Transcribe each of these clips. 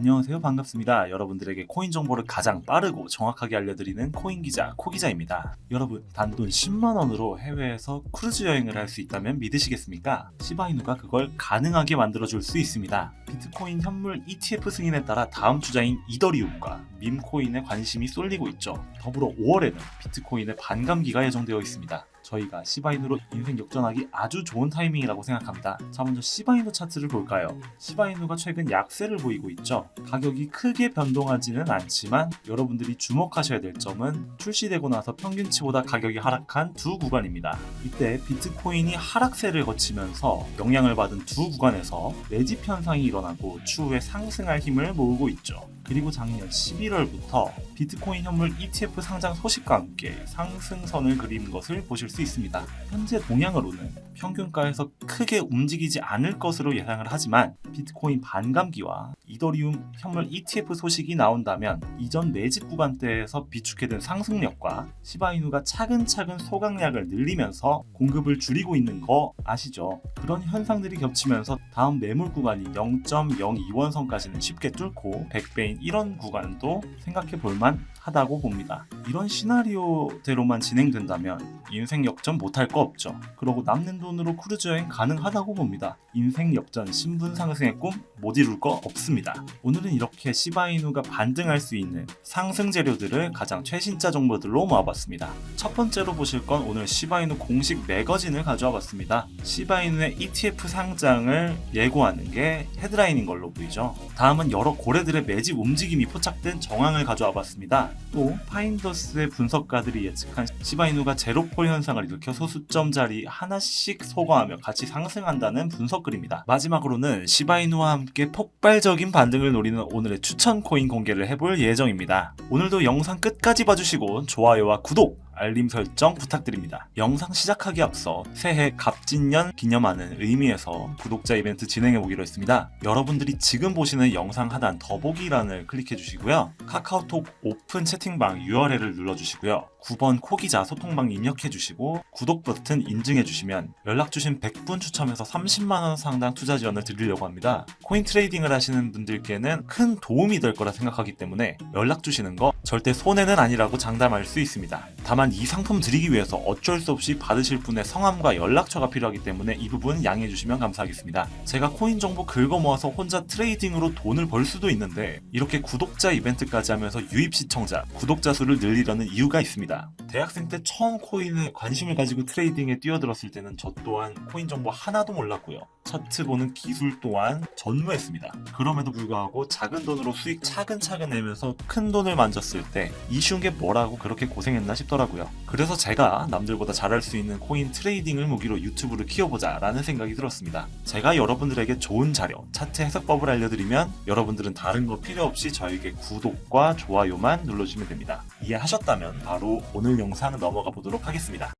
안녕하세요. 반갑습니다. 여러분들에게 코인 정보를 가장 빠르고 정확하게 알려드리는 코인 기자 코기자입니다. 여러분, 단돈 10만 원으로 해외에서 크루즈 여행을 할 수 있다면 믿으시겠습니까? 시바이누가 그걸 가능하게 만들어 줄 수 있습니다. 비트코인 현물 ETF 승인에 따라 다음 주자인 이더리움과 밈코인에 관심이 쏠리고 있죠. 더불어 5월에는 비트코인의 반감기가 예정되어 있습니다. 저희가 시바이누로 인생 역전하기 아주 좋은 타이밍이라고 생각합니다. 자 먼저 시바이누 차트를 볼까요? 시바이누가 최근 약세를 보이고 있죠. 가격이 크게 변동하지는 않지만 여러분들이 주목하셔야 될 점은 출시되고 나서 평균치보다 가격이 하락한 두 구간입니다. 이때 비트코인이 하락세를 거치면서 영향을 받은 두 구간에서 매집 현상이 일어나고 추후에 상승할 힘을 모으고 있죠. 그리고 작년 11월부터 비트코인 현물 ETF 상장 소식과 함께 상승선을 그리는 것을 보실 수 있습니다. 현재 동향으로는 평균가에서 크게 움직이지 않을 것으로 예상을 하지만 비트코인 반감기와 이더리움 현물 ETF 소식이 나온다면 이전 매집 구간대에서 비축해둔 상승력과 시바이누가 차근차근 소각량을 늘리면서 공급을 줄이고 있는 거 아시죠? 그런 현상들이 겹치면서 다음 매물 구간인 0.02원선까지는 쉽게 뚫고 100배인 이런 구간도 생각해 볼만 하다고 봅니다. 이런 시나리오대로만 진행된다면 인생 역전 못할 거 없죠. 그러고 남는 돈으로 크루즈 여행 가능하다고 봅니다. 인생 역전 신분 상승의 꿈 못 이룰 거 없습니다. 오늘은 이렇게 시바이누가 반등할 수 있는 상승 재료들을 가장 최신자 정보들로 모아봤습니다. 첫 번째로 보실 건 오늘 시바이누 공식 매거진을 가져와 봤습니다. 시바이누의 ETF 상장을 예고하는 게 헤드라인인 걸로 보이죠. 다음은 여러 고래들의 매집 움직임이 포착된 정황을 가져와 봤습니다. 또 파인더스의 분석가들이 예측한 시바이누가 제로폴 현상을 일으켜 소수점 자리 하나씩 소거하며 같이 상승한다는 분석 글입니다. 마지막으로는 시바이누와 함께 폭발적인 반등을 노리는 오늘의 추천 코인 공개를 해볼 예정입니다. 오늘도 영상 끝까지 봐주시고 좋아요와 구독 알림 설정 부탁드립니다. 영상 시작하기 앞서 새해 갑진년 기념하는 의미에서 구독자 이벤트 진행해 보기로 했습니다. 여러분들이 지금 보시는 영상 하단 더보기란을 클릭해 주시고요. 카카오톡 오픈 채팅방 URL을 눌러 주시고요. 9번 코기자 소통방 입력해 주시고 구독 버튼 인증해 주시면 연락 주신 100분 추첨해서 30만 원 상당 투자 지원을 드리려고 합니다. 코인 트레이딩을 하시는 분들께는 큰 도움이 될 거라 생각하기 때문에 연락 주시는 거 절대 손해는 아니라고 장담할 수 있습니다. 다만 이 상품 드리기 위해서 어쩔 수 없이 받으실 분의 성함과 연락처가 필요하기 때문에 이 부분 양해해 주시면 감사하겠습니다. 제가 코인 정보 긁어 모아서 혼자 트레이딩으로 돈을 벌 수도 있는데 이렇게 구독자 이벤트까지 하면서 유입 시청자, 구독자 수를 늘리려는 이유가 있습니다. 대학생 때 처음 코인에 관심을 가지고 트레이딩에 뛰어들었을 때는 저 또한 코인 정보 하나도 몰랐고요. 차트 보는 기술 또한 전무했습니다. 그럼에도 불구하고 작은 돈으로 수익 차근차근 내면서 큰 돈을 만졌을 때 이 쉬운 게 뭐라고 그렇게 고생했나 싶더라고요. 그래서 제가 남들보다 잘할 수 있는 코인 트레이딩을 무기로 유튜브를 키워보자 라는 생각이 들었습니다. 제가 여러분들에게 좋은 자료, 차트 해석법을 알려드리면 여러분들은 다른 거 필요 없이 저에게 구독과 좋아요만 눌러주시면 됩니다. 이해하셨다면 바로 오늘 영상 넘어가 보도록 하겠습니다.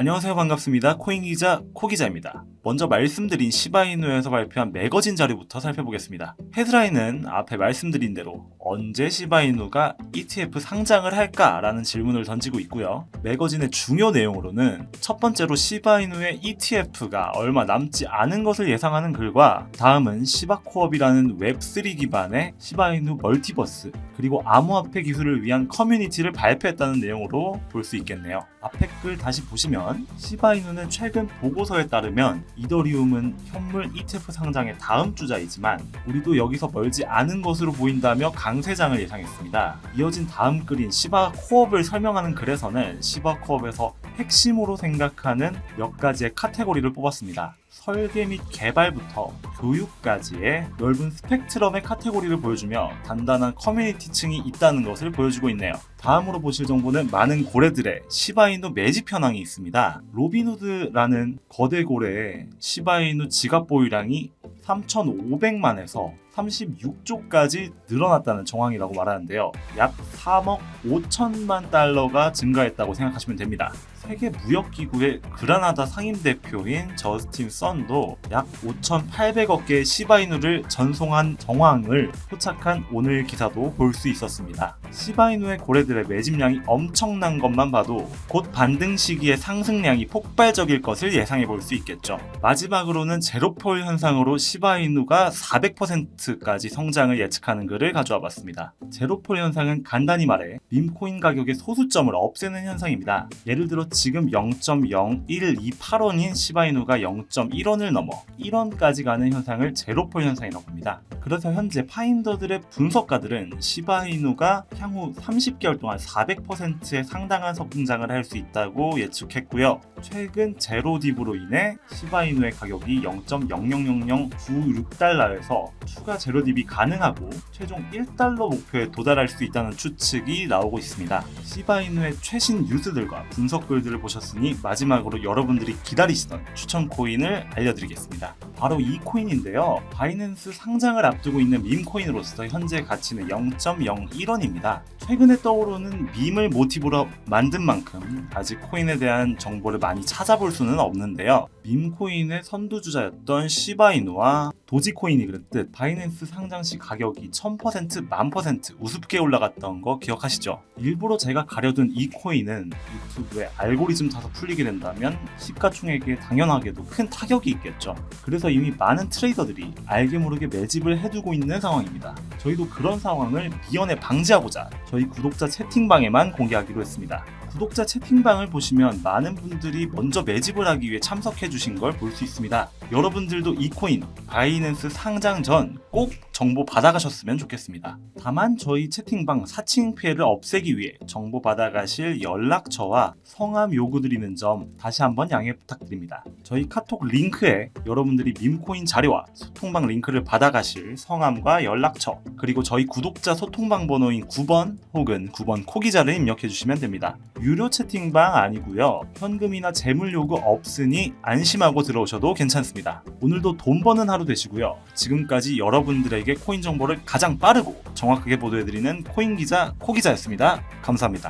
안녕하세요. 반갑습니다. 코인 기자 코 기자입니다. 먼저 말씀드린 시바이누에서 발표한 매거진 자료부터 살펴보겠습니다. 헤드라인은 앞에 말씀드린 대로 언제 시바이누가 ETF 상장을 할까 라는 질문을 던지고 있고요. 매거진의 중요 내용으로는 첫 번째로 시바이누의 ETF가 얼마 남지 않은 것을 예상하는 글과 다음은 시바코업이라는 웹3 기반의 시바이누 멀티버스 그리고 암호화폐 기술을 위한 커뮤니티를 발표했다는 내용으로 볼 수 있겠네요 앞에 글 다시 보시면 시바이누는 최근 보고서에 따르면 이더리움은 현물 ETF 상장의 다음 주자이지만 우리도 여기서 멀지 않은 것으로 보인다며 강세장을 예상했습니다. 이어진 다음 글인 시바 코업을 설명하는 글에서는 시바 코업에서 핵심으로 생각하는 몇 가지의 카테고리를 뽑았습니다. 설계 및 개발부터 교육까지의 넓은 스펙트럼의 카테고리를 보여주며 단단한 커뮤니티층이 있다는 것을 보여주고 있네요. 다음으로 보실 정보는 많은 고래들의 시바이누 매집 현황이 있습니다. 로비누드라는 거대 고래의 시바이누 지갑 보유량이 3,500만에서 36조까지 늘어났다는 정황이라고 말하는데요. 약 3억 5천만 달러가 증가했다고 생각하시면 됩니다. 세계 무역기구의 그라나다 상임대표인 저스틴 썬도 약 5,800억 개의 시바이누를 전송한 정황을 포착한 오늘 기사도 볼 수 있었습니다. 시바이누의 고래들의 매집량이 엄청난 것만 봐도 곧 반등 시기의 상승량이 폭발적일 것을 예상해 볼 수 있겠죠. 마지막으로는 제로폴 현상으로 시바이누가 400% 까지 성장을 예측하는 글을 가져와 봤습니다. 제로폴 현상은 간단히 말해 밈코인 가격의 소수점을 없애는 현상입니다. 예를 들어 지금 0.01128원인 시바이누가 0.1원을 넘어 1원까지 가는 현상을 제로폴 현상이라고 합니다. 그래서 현재 파인더들의 분석가들은 시바이누가 향후 30개월 동안 400%의 상당한 성장을 할 수 있다고 예측했고요. 최근 제로딥으로 인해 시바이누의 가격이 0.00096달러에서 추가 제로딥이 가능하고 최종 1달러 목표에 도달할 수 있다는 추측이 나오고 있습니다. 시바이누의 최신 뉴스들과 분석 글들을 보셨으니 마지막으로 여러분들이 기다리시던 추천 코인을 알려드리겠습니다. 바로 이 코인인데요. 바이낸스 상장을 앞두고 있는 밈 코인으로서 현재 가치는 0.01원입니다. 최근에 떠오르는 밈을 모티브로 만든 만큼 아직 코인에 대한 정보를 많이 찾아볼 수는 없는데요. 밈 코인의 선두주자였던 시바이누와 도지코인이 그랬듯 바이낸스 상장 시 가격이 1000% 만퍼센트 우습게 올라갔던 거 기억하시죠? 일부러 제가 가려둔 이 코인은 유튜브에 알고리즘 타서 풀리게 된다면 시가총액에 당연하게도 큰 타격이 있겠죠. 그래서 이미 많은 트레이더들이 알게 모르게 매집을 해두고 있는 상황입니다. 저희도 그런 상황을 미연에 방지하고자 저희 구독자 채팅방에만 공개하기로 했습니다. 구독자 채팅방을 보시면 많은 분들이 먼저 매집을 하기 위해 참석해 주신 걸 볼 수 있습니다. 여러분들도 이 코인 바이낸스 상장 전 꼭 정보 받아가셨으면 좋겠습니다. 다만 저희 채팅방 사칭 피해를 없애기 위해 정보 받아가실 연락처와 성함 요구드리는 점 다시 한번 양해 부탁드립니다. 저희 카톡 링크에 여러분들이 밈코인 자료와 소통방 링크를 받아가실 성함과 연락처 그리고 저희 구독자 소통방 번호인 9번 혹은 9번 코기자를 입력해 주시면 됩니다. 유료 채팅방 아니고요. 현금이나 재물 요구 없으니 안심하고 들어오셔도 괜찮습니다. 오늘도 돈 버는 하루 되시고요. 지금까지 여러분들에게 코인 정보를 가장 빠르고 정확하게 보도해드리는 코인 기자 코기자였습니다. 감사합니다.